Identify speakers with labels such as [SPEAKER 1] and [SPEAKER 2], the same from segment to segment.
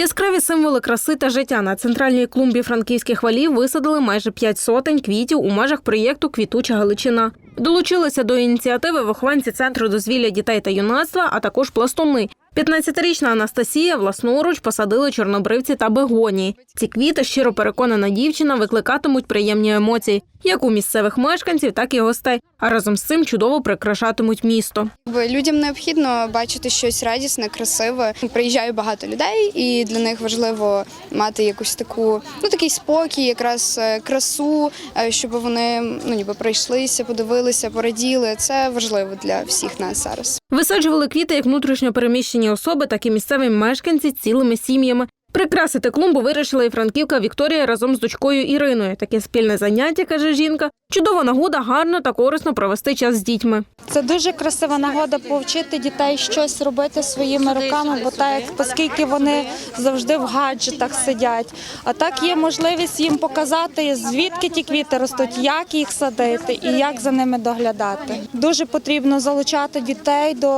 [SPEAKER 1] Яскраві символи краси та життя на центральній клумбі франківських валів висадили майже п'ять сотень квітів у межах проєкту Квітуча Галичина. Долучилися до ініціативи вихованці центру дозвілля дітей та юнацтва, а також пластуни. 15-річна Анастасія власноруч посадили чорнобривці та бегонії. Ці квіти, щиро переконана дівчина, викликатимуть приємні емоції як у місцевих мешканців, так і гостей. А разом з цим чудово прикрашатимуть місто.
[SPEAKER 2] Людям необхідно бачити щось радісне, красиве. Приїжджає багато людей, і для них важливо мати якусь таку, ну такий спокій, якраз е, красу, е, щоб вони ну ніби пройшлися, подивилися, пораділи. Це важливо для всіх нас зараз.
[SPEAKER 1] Висаджували квіти як внутрішньо переміщені особи, так і місцеві мешканці цілими сім'ями. Прикрасити клумбу вирішила і франківка Вікторія разом з дочкою Іриною. Таке спільне заняття, каже жінка. Чудова нагода гарно та корисно провести час з дітьми.
[SPEAKER 3] Це дуже красива нагода повчити дітей щось робити своїми руками, бо так, оскільки вони завжди в гаджетах сидять. А так є можливість їм показати, звідки ті квіти ростуть, як їх садити і як за ними доглядати. Дуже потрібно залучати дітей до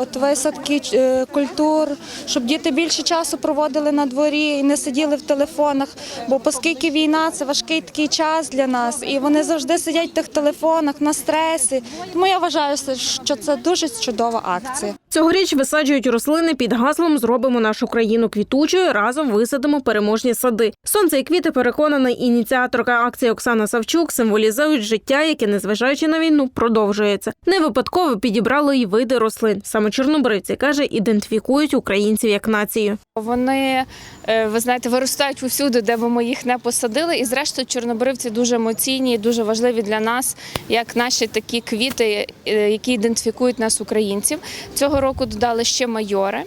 [SPEAKER 3] от висадки е, культур, щоб діти більше часу проводили на дворі і не сиділи в телефонах. Бо оскільки війна це важкий такий час для нас, і вони завжди сидять в тих телефонах на стресі. Тому я вважаю, що це дуже чудова акція.
[SPEAKER 1] Цьогоріч висаджують рослини під гаслом Зробимо нашу країну квітучою. Разом висадимо переможні сади. Сонце і квіти переконана ініціаторка акції Оксана Савчук символізують життя, яке, незважаючи на війну, продовжується. Не випадково підібрали й види рослин. Саме чорнобривці каже, ідентифікують українців як націю.
[SPEAKER 4] Вони, е, ви знаєте, виростають усюди, де би ми їх не посадили. І зрештою, чорнобривці дуже емоційні, і дуже важливі для нас, як наші такі квіти, е, які ідентифікують нас, українців. Цього року додали ще майори.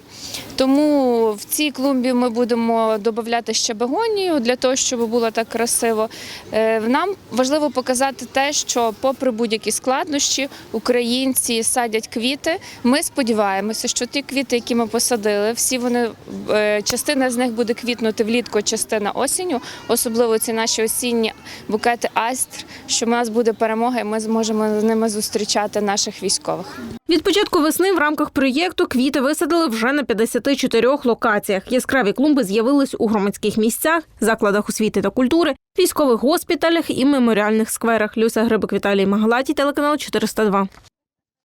[SPEAKER 4] Тому в цій клумбі ми будемо додати ще бегонію для того, щоб було так красиво. Е, Нам важливо показати те, що, попри будь-які складнощі, українці садять квіти. Ми сподіваємося, що ті квіти, які ми посадили, всі вони е, частина з них буде квітнути влітку, частина осінню. Особливо ці наші осінні букети астр, що в нас буде перемога, і ми зможемо з ними зустрічати наших військових.
[SPEAKER 1] Від початку весни в рамках проєкту квіти висадили вже на 54 локаціях. Яскраві клумби з'явились у громадських місцях, закладах освіти та культури, військових госпіталях і меморіальних скверах. Люся Грибик Віталій Магалаті, телеканал 402.